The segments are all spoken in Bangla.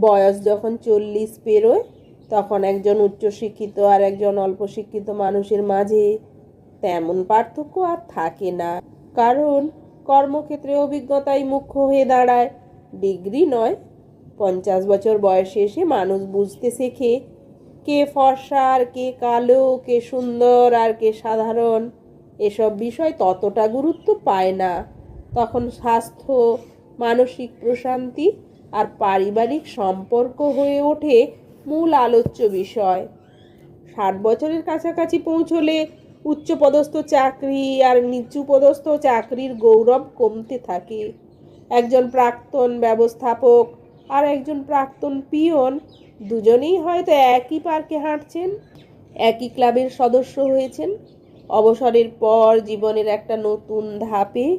বয়স যখন চল্লিশ পেরোয়, তখন একজন উচ্চশিক্ষিত আর একজন অল্প শিক্ষিত মানুষের মাঝে তেমন পার্থক্য আর থাকে না। কারণ কর্মক্ষেত্রে অভিজ্ঞতাই মুখ্য হয়ে দাঁড়ায়। ডিগ্রি নয়, পঞ্চাশ বছর বয়সে এসে মানুষ বুঝতে শেখে কে ফর্সা আর কে কালো, কে সুন্দর আর কে সাধারণ। এসব বিষয় ততটা গুরুত্ব পায় না। তখন স্বাস্থ্য, মানসিক প্রশান্তি আর পারিবারিক সম্পর্ক হয়ে ওঠে মূল আলোচ্য বিষয়। ষাট বছরের কাছাকাছি পৌঁছলে উচ্চপদস্থ চাকরি আর নিচু পদস্থ চাকরির গৌরব কমতে থাকে। একজন প্রাক্তন ব্যবস্থাপক আর একজন প্রাক্তন পিয়ন দুজনেই হয়তো একই পার্কে হাঁটছেন, একই ক্লাবের সদস্য হয়েছেন। অবসরের পর জীবনের একটা নতুন ধাপে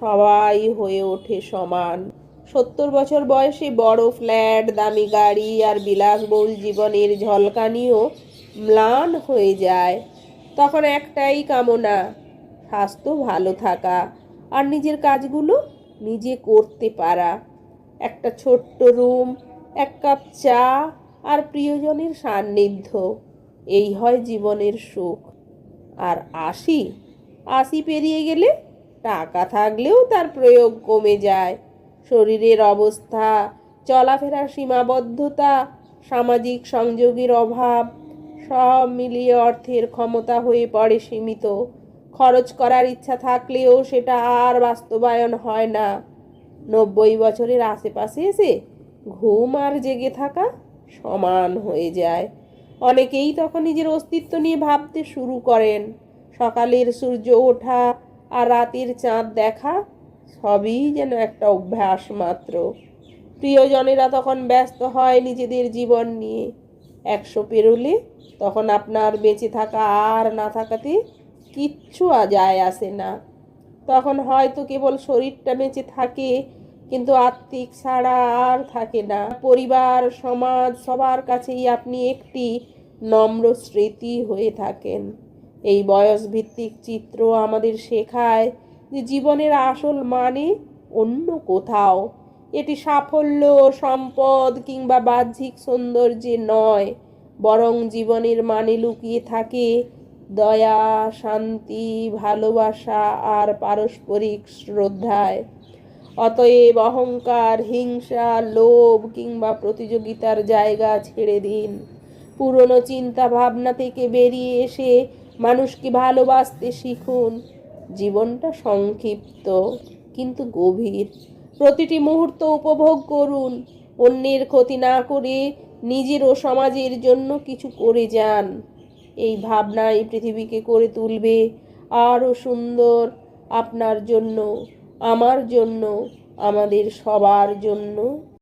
সবাই হয়ে ওঠে সমান। সত্তর বছর বয়সে বড় ফ্ল্যাট, দামি গাড়ি আর বিলাসবহুল জীবনের ঝলকানিও ম্লান হয়ে যায়। তখন একটাই কামনা, স্বাস্থ্য ভালো থাকা আর নিজের কাজগুলো নিজে করতে পারা। একটা ছোট্ট রুম, এক কাপ চা আর প্রিয়জনের সান্নিধ্য, এই হয় জীবনের সুখ। আর আশি আশি পেরিয়ে গেলে টাকা থাকলেও তার প্রয়োগ কমে যায়। শরীরের অবস্থা, চলাফেরার সীমাবদ্ধতা, সামাজিক সংযোগের অভাব, সব মিলিয়ে অর্থের ক্ষমতা হয়ে পড়ে সীমিত। খরচ করার ইচ্ছা থাকলেও সেটা আর বাস্তবায়ন হয় না। নব্বই বছরের আশেপাশে এসে ঘুম আর জেগে থাকা সমান হয়ে যায়। অনেকেই তখন নিজের অস্তিত্ব নিয়ে ভাবতে শুরু করেন। সকালের সূর্য ওঠা আর রাতের চাঁদ দেখা সবই যেন একটা অভ্যাস মাত্র। প্রিয়জনেরা তখন ব্যস্ত হয় নিজেদের জীবন নিয়ে। একশো পেরোলে তখন আপনার বেঁচে থাকা আর না থাকাতে কিচ্ছু যায় আসে না। তখন হয়তো কেবল শরীরটা বেঁচে থাকে, কিন্তু আত্মিক ছাড়া আর থাকে না। পরিবার, সমাজ, সবার কাছেই আপনি একটি নম্র স্মৃতি হয়ে থাকেন। এই বয়স ভিত্তিক চিত্র আমাদের শেখায় যে জীবনের আসল মানে অন্য কোথাও। এটি সাফল্য, সম্পদ কিংবা বাহ্যিক সৌন্দর্যে নয়, বরং জীবনের মানে লুকিয়ে থাকে দয়া, শান্তি, ভালোবাসা আর পারস্পরিক শ্রদ্ধায়। অতএব অহংকার, হিংসা, লোভ কিংবা প্রতিযোগিতার জায়গা ছেড়ে দিন। পুরনো চিন্তা ভাবনা থেকে বেরিয়ে এসে মানুষকে ভালোবাসতে শিখুন। জীবনটা সংক্ষিপ্ত, কিন্তু গভীর। প্রতিটি মুহূর্ত উপভোগ করুন। অন্যের ক্ষতি না করে নিজের ও সমাজের জন্য কিছু করে যান। এই ভাবনা এই পৃথিবীকে করে তুলবে আরও সুন্দর। আপনার জন্য, আমার জন্য, আমাদের সবার জন্য।